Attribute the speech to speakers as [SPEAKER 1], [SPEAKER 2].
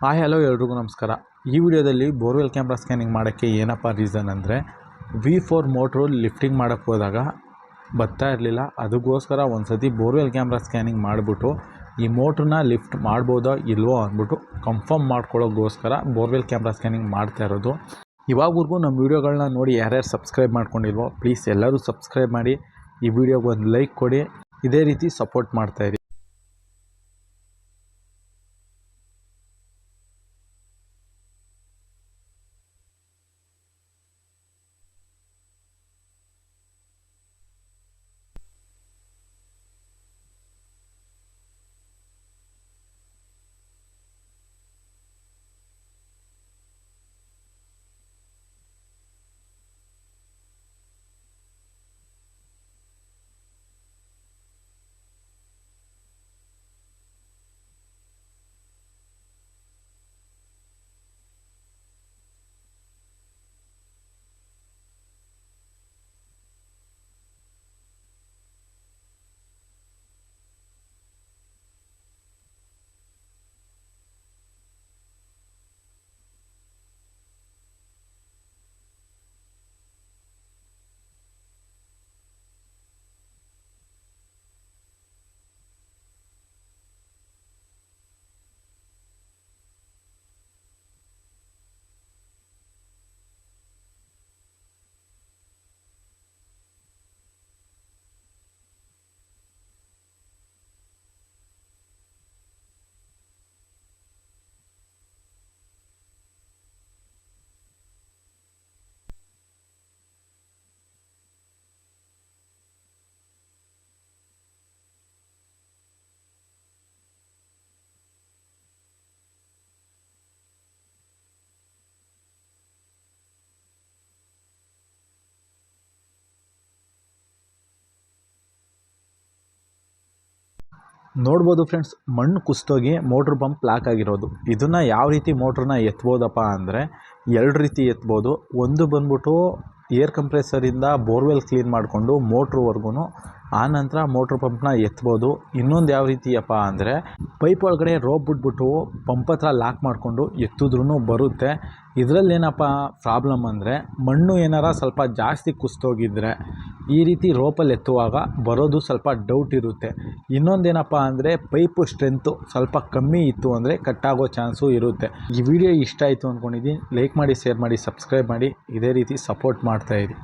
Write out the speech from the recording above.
[SPEAKER 1] Hi, hello ಎಲ್ರಿಗೂ ನಮಸ್ಕಾರ. ಈ ವಿಡಿಯೋದಲ್ಲಿ ಬೋರ್ವೆಲ್ ಕ್ಯಾಮ್ರಾ ಸ್ಕ್ಯಾನಿಂಗ್ ಮಾಡೋಕ್ಕೆ ಏನಪ್ಪ ರೀಸನ್ ಅಂದರೆ ವಿ ಫೋರ್ ಮೋಟ್ರು ಲಿಫ್ಟಿಂಗ್ ಮಾಡೋಕ್ಕೆ ಹೋದಾಗ ಬರ್ತಾ ಇರಲಿಲ್ಲ. ಅದಕ್ಕೋಸ್ಕರ ಒಂದು ಸತಿ ಬೋರ್ವೆಲ್ ಕ್ಯಾಮ್ರಾ ಸ್ಕ್ಯಾನಿಂಗ್ ಮಾಡಿಬಿಟ್ಟು ಈ ಮೋಟ್ರನ್ನ ಲಿಫ್ಟ್ ಮಾಡ್ಬೋದೋ ಇಲ್ವೋ ಅಂದ್ಬಿಟ್ಟು ಕನ್ಫರ್ಮ್ ಮಾಡ್ಕೊಳ್ಳೋಕ್ಕೋಸ್ಕರ ಬೋರ್ವೆಲ್ ಕ್ಯಾಮ್ರಾ ಸ್ಕ್ಯಾನಿಂಗ್ ಮಾಡ್ತಾ ಇರೋದು. ಇವಾಗವರೆಗೂ ನಮ್ಮ ವೀಡಿಯೋಗಳನ್ನ ನೋಡಿ ಯಾರ್ಯಾರು ಸಬ್ಸ್ಕ್ರೈಬ್ ಮಾಡ್ಕೊಂಡಿಲ್ವೋ ಪ್ಲೀಸ್ ಎಲ್ಲರೂ ಸಬ್ಸ್ಕ್ರೈಬ್ ಮಾಡಿ ಈ ವಿಡಿಯೋಗೆ ಒಂದು ಲೈಕ್ ಕೊಡಿ. ಇದೇ ರೀತಿ ಸಪೋರ್ಟ್ ಮಾಡ್ತಾಯಿರಿ ನೋಡ್ಬೋದು ಫ್ರೆಂಡ್ಸ್ ಮಣ್ಣು ಕುಸ್ತೋಗಿ ಮೋಟ್ರ್ ಪಂಪ್ ಲಾಕ್ ಆಗಿರೋದು. ಇದನ್ನು ಯಾವ ರೀತಿ ಮೋಟ್ರನ್ನ ಎತ್ಬೋದಪ್ಪ ಅಂದರೆ ಎರಡು ರೀತಿ ಎತ್ಬೋದು. ಒಂದು ಬಂದ್ಬಿಟ್ಟು ಏರ್ ಕಂಪ್ರೆಸರಿಂದ ಬೋರ್ವೆಲ್ ಕ್ಲೀನ್ ಮಾಡಿಕೊಂಡು ಮೋಟ್ರ್ವರ್ಗು ಆ ನಂತರ ಮೋಟ್ರ್ ಪಂಪ್ನ ಎತ್ಬೋದು. ಇನ್ನೊಂದು ಯಾವ ರೀತಿಯಪ್ಪ ಅಂದರೆ ಪೈಪ್ ಒಳಗಡೆ ರೋಪ್ ಬಿಟ್ಬಿಟ್ಟು ಪಂಪ್ ಹತ್ರ ಲಾಕ್ ಮಾಡಿಕೊಂಡು ಎತ್ತಿದ್ರೂ ಬರುತ್ತೆ. ಇದರಲ್ಲಿ ಏನಪ್ಪ ಪ್ರಾಬ್ಲಮ್ ಅಂದರೆ ಮಣ್ಣು ಏನಾರ ಸ್ವಲ್ಪ ಜಾಸ್ತಿ ಕುಸ್ತೋಗಿದ್ರೆ ಈ ರೀತಿ ರೋಪಲ್ಲಿ ಎತ್ತುವಾಗ ಬರೋದು ಸ್ವಲ್ಪ ಡೌಟ್ ಇರುತ್ತೆ. ಇನ್ನೊಂದೇನಪ್ಪ ಅಂದರೆ ಪೈಪು ಸ್ಟ್ರೆಂತು ಸ್ವಲ್ಪ ಕಮ್ಮಿ ಇತ್ತು ಅಂದರೆ ಕಟ್ಟಾಗೋ ಚಾನ್ಸು ಇರುತ್ತೆ. ಈ ವಿಡಿಯೋ ಇಷ್ಟ ಆಯಿತು ಅಂದ್ಕೊಂಡಿದ್ದೀನಿ ಲೈಕ್ ಮಾಡಿ ಶೇರ್ ಮಾಡಿ ಸಬ್ಸ್ಕ್ರೈಬ್ ಮಾಡಿ. ಇದೇ ರೀತಿ ಸಪೋರ್ಟ್ ಮಾಡ್ತಾಯಿರಿ